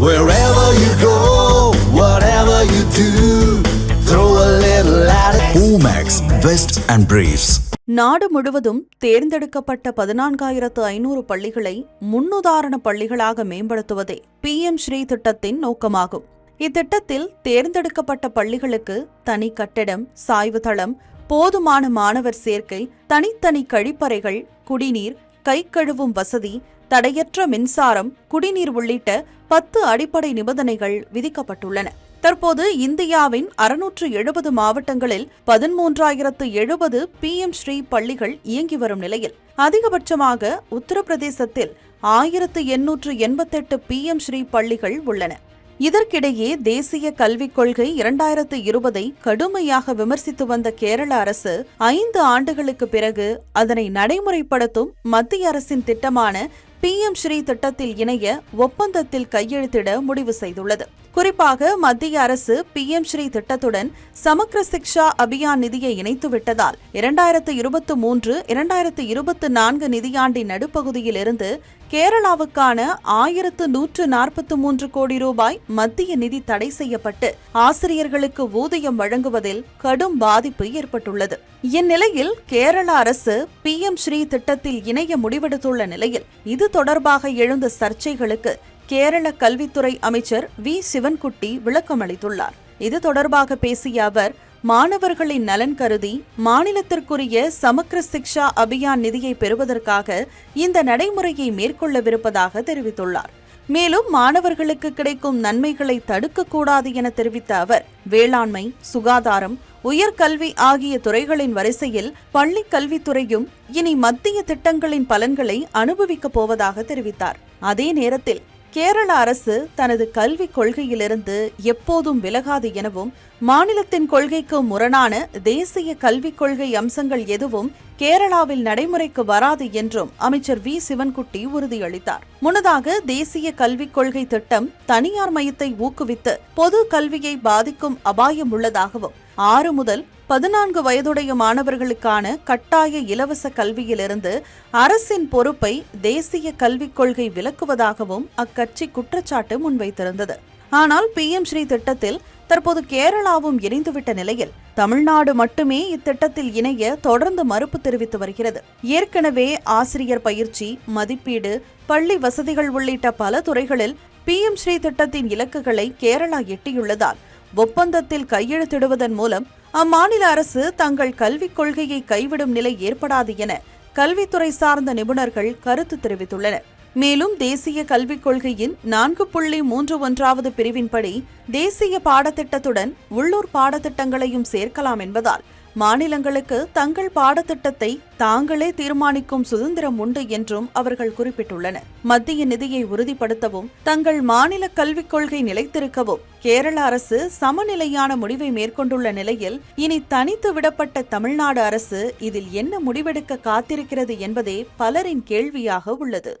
Wherever you go, whatever you do, throw a little attitude. Omax, Vest and Briefs. நாடு முழுவதும் தேர்ந்தெடுக்கப்பட்ட பதினான்காயிரத்து ஐநூறு பள்ளிகளை முன்னுதாரண பள்ளிகளாக மேம்படுத்துவதே பி எம் ஸ்ரீ திட்டத்தின் நோக்கமாகும் இத்திட்டத்தில் தேர்ந்தெடுக்கப்பட்ட பள்ளிகளுக்கு தனி கட்டிடம் சாய்வு தளம் போதுமான மாணவர் சேர்க்கை தனித்தனி கழிப்பறைகள் குடிநீர் கை கழுவும் வசதி தடையற்ற மின்சாரம் குடிநீர் உள்ளிட்ட பத்து அடிப்படை நிபந்தனைகள் விதிக்கப்பட்டுள்ளன. தற்போது இந்தியாவின் அறுநூற்று எழுபது மாவட்டங்களில் பதிமூன்றாயிரத்து எழுபது பி எம் ஸ்ரீ பள்ளிகள் இயங்கி வரும் நிலையில். அதிகபட்சமாக உத்தரப்பிரதேசத்தில் ஆயிரத்து எண்ணூற்று எண்பத்தெட்டு பி எம் ஸ்ரீ பள்ளிகள் உள்ளன. இதற்கிடையே தேசிய கல்விக் கொள்கை இரண்டாயிரத்து இருபதை கடுமையாக விமர்சித்து வந்த கேரள அரசு ஐந்து ஆண்டுகளுக்கு பிறகு அதனை நடைமுறைப்படுத்தும் மத்திய அரசின் திட்டமான பி எம் ஸ்ரீ திட்டத்தில் இணைய ஒப்பந்தத்தில் கையெழுத்திட முடிவு செய்துள்ளது. குறிப்பாக மத்திய அரசு பி எம் ஸ்ரீ திட்டத்துடன் சமக்ர சிக்ஷா அபியான் நிதியை இணைத்துவிட்டதால் இரண்டாயிரத்து இருபத்து மூன்று இரண்டாயிரத்து இருபத்து நான்கு நிதியாண்டின் நடுப்பகுதியிலிருந்து கேரளாவுக்கான ஆயிரத்து நூற்று நாற்பத்து மூன்று கோடி ரூபாய் மத்திய நிதி தடை செய்யப்பட்டு ஆசிரியர்களுக்கு ஊதியம் வழங்குவதில் கடும் பாதிப்பு ஏற்பட்டுள்ளது. இந்நிலையில் கேரள அரசு பி எம் ஸ்ரீ திட்டத்தில் இணைய முடிவெடுத்துள்ள நிலையில் இது தொடர்பாக எழுந்த சர்ச்சைகளுக்கு கேரள கல்வித்துறை அமைச்சர் வி. சிவன்குட்டி விளக்கம் அளித்துள்ளார் இது தொடர்பாக பேசிய அவர் மாணவர்களின் நலன் கருதி மாநிலத்திற்குரிய சமக்ர சிக்ஷா அபியான் நிதியை பெறுவதற்காக இந்த நடைமுறையை மேற்கொள்ளவிருப்பதாக தெரிவித்துள்ளார். மேலும் மாணவர்களுக்கு கிடைக்கும் நன்மைகளை தடுக்கக்கூடாது என தெரிவித்த அவர் வேளாண்மை சுகாதாரம் உயர்கல்வி ஆகிய துறைகளின் வரிசையில் பள்ளிக் கல்வித்துறையும் இனி மத்திய திட்டங்களின் பலன்களை அனுபவிக்கப் போவதாக தெரிவித்தார். அதே நேரத்தில் கேரள அரசு தனது கல்விக் கொள்கையிலிருந்து எப்போதும் விலகாது எனவும் மாநிலத்தின் கொள்கைக்கு முரணான தேசிய கல்விக் கொள்கை அம்சங்கள் எதுவும் கேரளாவில் நடைமுறைக்கு வராது என்றும் அமைச்சர் வி. சிவன்குட்டி உறுதியளித்தார். முன்னதாக தேசிய கல்விக் கொள்கை திட்டம் தனியார் மையத்தை ஊக்குவித்து பொது கல்வியை பாதிக்கும் அபாயம் உள்ளதாகவும் ஆறு முதல் பதினான்கு வயதுடைய மாணவர்களுக்கான கட்டாய இலவச கல்வியிலிருந்து அரசின் பொறுப்பை தேசிய கல்விக் கொள்கை விலக்குவதாகவும் அக்கட்சி குற்றச்சாட்டு முன்வைத்திருந்தது. ஆனால் பி. எம். ஸ்ரீ திட்டத்தில் தற்போது கேரளாவும் இணைந்துவிட்ட நிலையில் தமிழ்நாடு மட்டுமே இத்திட்டத்தில் இணைய தொடர்ந்து மறுப்பு தெரிவித்து வருகிறது. ஏற்கனவே ஆசிரியர் பயிற்சி மதிப்பீடு பள்ளி வசதிகள் உள்ளிட்ட பல துறைகளில் பி. எம். ஸ்ரீ திட்டத்தின் இலக்குகளை கேரளா எட்டியுள்ளதால் ஒப்பந்தத்தில் கையெழுத்திடுவதன் மூலம் அம்மாநில அரசு தங்கள் கல்விக் கொள்கையை கைவிடும் நிலை ஏற்படாது என கல்வித்துறை சார்ந்த நிபுணர்கள் கருத்து தெரிவித்துள்ளனர். மேலும் தேசிய கல்விக் கொள்கையின் நான்கு புள்ளி மூன்று ஒன்றாவது பிரிவின்படி தேசிய பாடத்திட்டத்துடன் உள்ளூர் பாடத்திட்டங்களையும் சேர்க்கலாம் என்பதால் மாநிலங்களுக்கு தங்கள் பாடத்திட்டத்தை தாங்களே தீர்மானிக்கும் சுதந்திரம் உண்டு என்றும் அவர்கள் குறிப்பிட்டுள்ளனர். மத்திய நிதியை உறுதிப்படுத்தவும் தங்கள் மாநில கல்விக் கொள்கை நிலைத்திருக்கவும் கேரள அரசு சமநிலையான முடிவை மேற்கொண்டுள்ள நிலையில் இனி தனித்து விடப்பட்ட தமிழ்நாடு அரசு இதில் என்ன முடிவெடுக்க காத்திருக்கிறது என்பதே பலரின் கேள்வியாக உள்ளது.